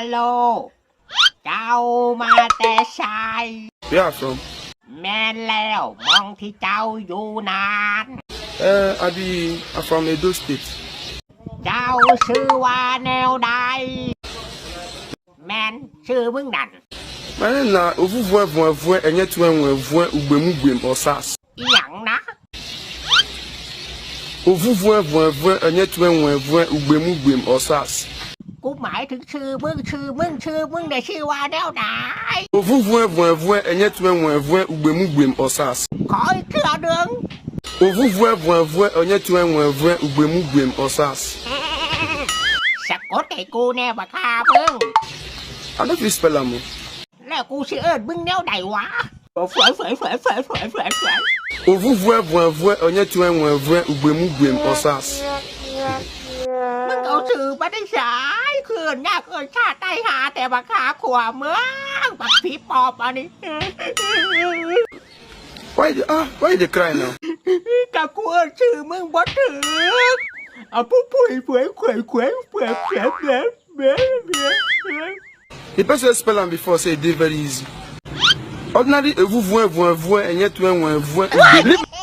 ฮัลโหลเจ้ามาแต่ชาย Where are you from? แม่นแล้วมองที่เจ้าอยู่นาน Uh, I be I'm from Edo State. เจ้าชื่อว่าแนวใดแม่นชื่อมึงนั่น My name na Ovuvwe Vwevwe Enye Twe Nwevwe Ugbemu Gbem Osas. อีหยังนะ Ovuvwe Vwevwe Enye Twe Nwevwe Ugbemu Gbem Osas. หมายถึงชื่อมึงชื่อมึงชื่อมึงได้ชื่อว่าแนวไหนวูเววเวเอเนตเวเวอุเบมุเบมออสัสขออีกเทื่อหนึ่งวูเววเวเอเนตเวเวอุเบมุเบมออสัสสะกดให้กูแน่บักฮามึงอันนี้ฟิสเปลามุแล้วกูเชื่อเอิร์ดมึงแนวไหนวะเฝยเฝยเฝยเฝยเฝยเฝยเฝย Au vous voir, voir, voir, on y est, tu es, voir, ou bien, ou bien, on s'asse. สื่อมาได้สายคืนยากเอินชาติใต้หาแต่บักคาขวาเมืองบักผีปอบอันนี้ Why you ah why you dey cry now? กับกูเอินชื่อมึงบ่ถึงเอาผู้ป่วยป่วยขวยขวยเปื่อยเปื่อยเปื่อยเปื่อยเปื่อย The person wey spell am before say e dey very easy. Ordinary Ovuvwe Vwevwe Enye Twe Nwevwe Ugbemu